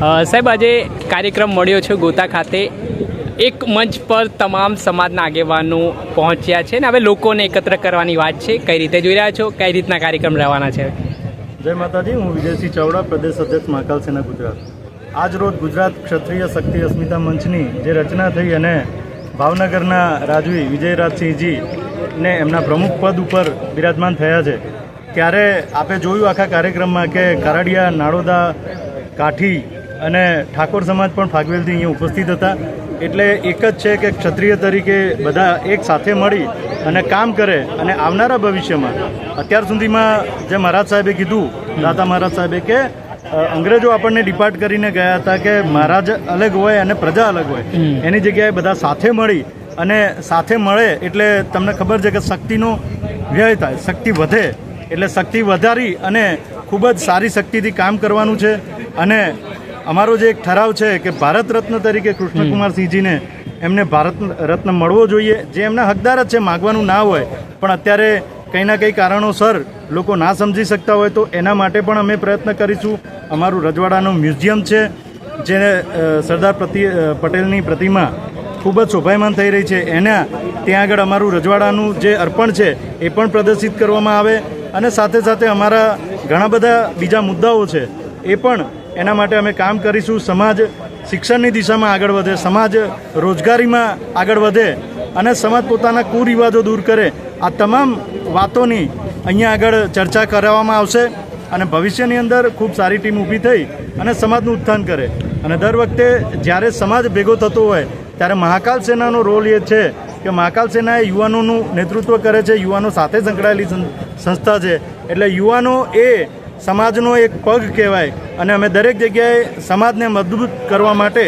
સાહેબ, આજે કાર્યક્રમ મળ્યો છે ગોતા ખાતે. એક મંચ પર તમામ સમાજના આગેવાનો પહોંચ્યા છે ને હવે લોકોને એકત્ર કરવાની વાત છે. કઈ રીતે જોઈ રહ્યા છો? કઈ રીતના કાર્યક્રમ રહેવાના છે? જય માતાજી, હું વિજયસિંહ ચાવડા, પ્રદેશ અધ્યક્ષ, મહાકાલ સેના ગુજરાત. આજ રોજ ગુજરાત ક્ષત્રિય શક્તિ અસ્મિતા મંચની જે રચના થઈ અને ભાવનગરના રાજવી વિજયરાજસિંહજી ને એમના પ્રમુખ પદ ઉપર બિરાજમાન થયા છે. ત્યારે આપે જોયું આખા કાર્યક્રમમાં કે કરાડિયા નાડોદા કાઠી અને ઠાકોર સમાજ પણ ફાગવેલથી અહીંયા ઉપસ્થિત હતા. એટલે એક જ છે કે ક્ષત્રિય તરીકે બધા એક સાથે મળી અને કામ કરે અને આવનારા ભવિષ્યમાં અત્યાર સુધીમાં જે મહારાજ સાહેબે કીધું દાદા મહારાજ સાહેબે કે અંગ્રેજો આપણને ડિપાર્ટ કરીને ગયા હતા કે મહારાજ અલગ હોય અને પ્રજા અલગ હોય. એની જગ્યાએ બધા સાથે મળી અને સાથે મળે એટલે તમને ખબર છે કે શક્તિનો વ્યય થાય શક્તિ વધે. એટલે શક્તિ વધારી અને ખૂબ જ સારી શક્તિથી કામ કરવાનું છે અને અમારો જે એક ઠરાવ છે કે ભારત રત્ન તરીકે કૃષ્ણકુમારસિંહજીને એમને ભારત રત્ન મળવો જોઈએ જે એમના હકદાર જ છે માગવાનું ના હોય પણ અત્યારે કંઈ ના કંઈ કારણોસર લોકો ના સમજી શકતા હોય તો એના માટે પણ અમે પ્રયત્ન કરીશું. અમારું રજવાડાનું મ્યુઝિયમ છે જે સરદાર પ્રતિ પટેલની પ્રતિમા ખૂબ જ શોભાયમાન થઈ રહી છે. એના ત્યાં આગળ અમારું રજવાડાનું જે અર્પણ છે એ પણ પ્રદર્શિત કરવામાં આવે. અને સાથે સાથે અમારા ઘણા બધા બીજા મુદ્દાઓ છે એ પણ એના માટે અમે કામ કરીશું. સમાજ શિક્ષણની દિશામાં આગળ વધે, સમાજ રોજગારીમાં આગળ વધે અને સમાજ પોતાના કુરિવાજો દૂર કરે. આ તમામ વાતોની અહીંયા આગળ ચર્ચા કરવામાં આવશે અને ભવિષ્યની અંદર ખૂબ સારી ટીમ ઊભી થઈ અને સમાજનું ઉત્થાન કરે. અને દર વખતે જ્યારે સમાજ ભેગો થતો હોય, ત્યારે મહાકાલ સેનાનો રોલ એ છે કે મહાકાલ સેના એ યુવાનોનું નેતૃત્વ કરે છે. યુવાનો સાથે સંકળાયેલી સંસ્થા છે. એટલે યુવાનો એ સમાજનો એક પગ કહેવાય અને અમે દરેક જગ્યાએ સમાજને મજબૂત કરવા માટે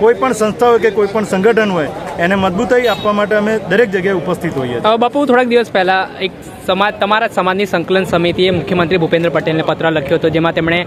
કોઈ પણ સંસ્થા હોય કે કોઈ પણ સંગઠન હોય, એને મજબૂતાઈ આપવા માટે અમે દરેક જગ્યાએ ઉપસ્થિત હોઈએ બાપુ, થોડાક દિવસ પહેલા એક સમાજ, તમારા સમાજની સંકલન સમિતિએ મુખ્યમંત્રી ભૂપેન્દ્ર પટેલને પત્ર લખ્યો હતો, જેમાં તેમણે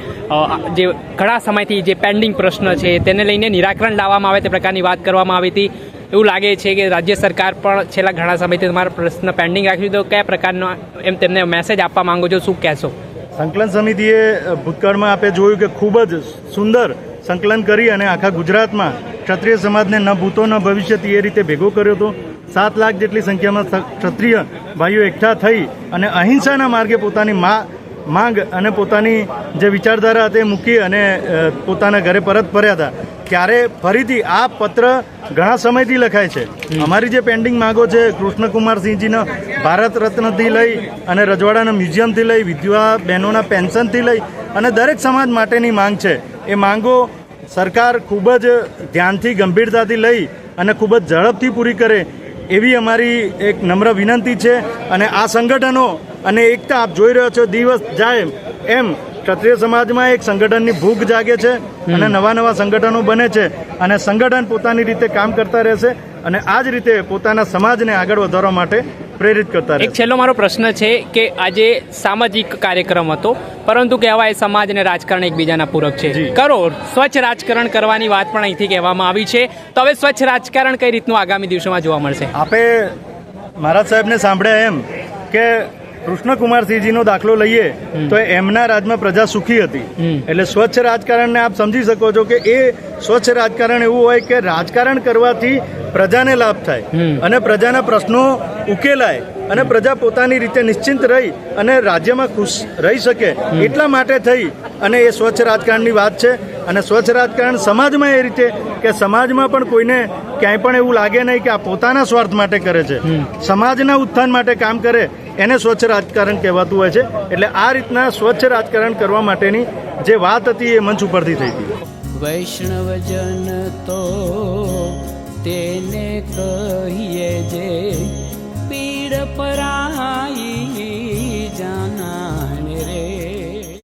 જે ઘણા સમયથી જે પેન્ડિંગ પ્રશ્ન છે તેને લઈને નિરાકરણ લાવવામાં આવે તે પ્રકારની વાત કરવામાં આવી હતી. એવું લાગે છે કે રાજ્ય સરકાર પણ છેલ્લા ઘણા સમયથી તમારા પ્રશ્ન પેન્ડિંગ રાખ્યું તો કયા પ્રકારનો એમ તેમને મેસેજ આપવા માંગો છો? શું કહેશો? સંકલન સમિતિએ ભૂતકાળમાં આપે જોયું કે ખૂબ જ સુંદર સંકલન કરી અને આખા ગુજરાતમાં ક્ષત્રિય સમાજને ન ભૂતો, ન ભવિષ્ય એ રીતે ભેગો કર્યો હતો. સાત લાખ જેટલી સંખ્યામાં ક્ષત્રિય ભાઈઓ એકઠા થઈ અને અહિંસાના માર્ગે પોતાની મા, માંગ અને પોતાની જે વિચારધારા હતી મૂકી અને પોતાના ઘરે પરત ફર્યા હતા. ત્યારે ફરીથી આ પત્ર ઘણા સમયથી લખાય છે. અમારી જે પેન્ડિંગ માંગો છે કૃષ્ણકુમારસિંહજીના ભારત રત્નથી લઈ અને રજવાડાના મ્યુઝિયમથી લઈ, વિધવા બહેનોના પેન્શનથી લઈ અને દરેક સમાજ માટેની માંગ છે. એ માંગો સરકાર ખૂબ જ ધ્યાનથી, ગંભીરતાથી લઈ અને ખૂબ જ ઝડપથી પૂરી કરે એવી અમારી એક નમ્ર વિનંતી છે અને આ સંગઠનો અને એકતા આપ જોઈ રહ્યો છો દિવસ જાય એમ. ક્ષત્રિય સમાજમાં એક સંગઠનની ભૂખ જાગે છે અને નવા નવા સંગઠનો બને છે. અને સંગઠન પોતાની રીતે કામ કરતા રહેશે અને આ જ રીતે પોતાના સમાજને આગળ વધારવા માટે પ્રેરિત કરતા એક છેલ્લો મારો પ્રશ્ન છે કે આજે સામાજિક કાર્યક્રમ હતો પરંતુ કહેવાય સમાજ અને રાજકારણ એકબીજાના પૂરક છે. કરો સ્વચ્છ રાજકારણ કરવાની વાત પણ અહીંથી કહેવામાં આવી છે. તો હવે સ્વચ્છ રાજકારણ કઈ રીતનું આગામી દિવસોમાં જોવા મળશે? આપે મહારાજ સાહેબને સાંભળ્યા એમ કે કૃષ્ણકુમારસિંહજીનો દાખલો લઈએ તો એમના રાજમાં પ્રજા સુખી હતી. એટલે સ્વચ્છ રાજકારણને આપ સમજી શકો છો કે એ સ્વચ્છ રાજકારણ એવું હોય કે રાજકારણ કરવાથી પ્રજાને લાભ થાય અને પ્રજાના પ્રશ્નો ઉકેલાય અને પ્રજા પોતાની રીતે નિશ્ચિંત રહી અને રાજ્યમાં ખુશ રહી શકે એટલા માટે થઈ અને એ સ્વચ્છ રાજકારણની વાત છે. અને સ્વચ્છ રાજકારણ સમાજમાં એ રીતે કે સમાજમાં પણ કોઈને ક્યાંય પણ એવું લાગે નહીં કે આ પોતાના સ્વાર્થ માટે કરે છે. સમાજના ઉત્થાન માટે કામ કરે એને સ્વચ્છ રાજકારણ કહેવાતું હોય છે. એટલે આ રીતના સ્વચ્છ રાજકારણ કરવા માટેની જે વાત હતી એ મંચ ઉપરથી થઈ હતી. વૈષ્ણવજન તો તેને કહીએ જે પીડ પરા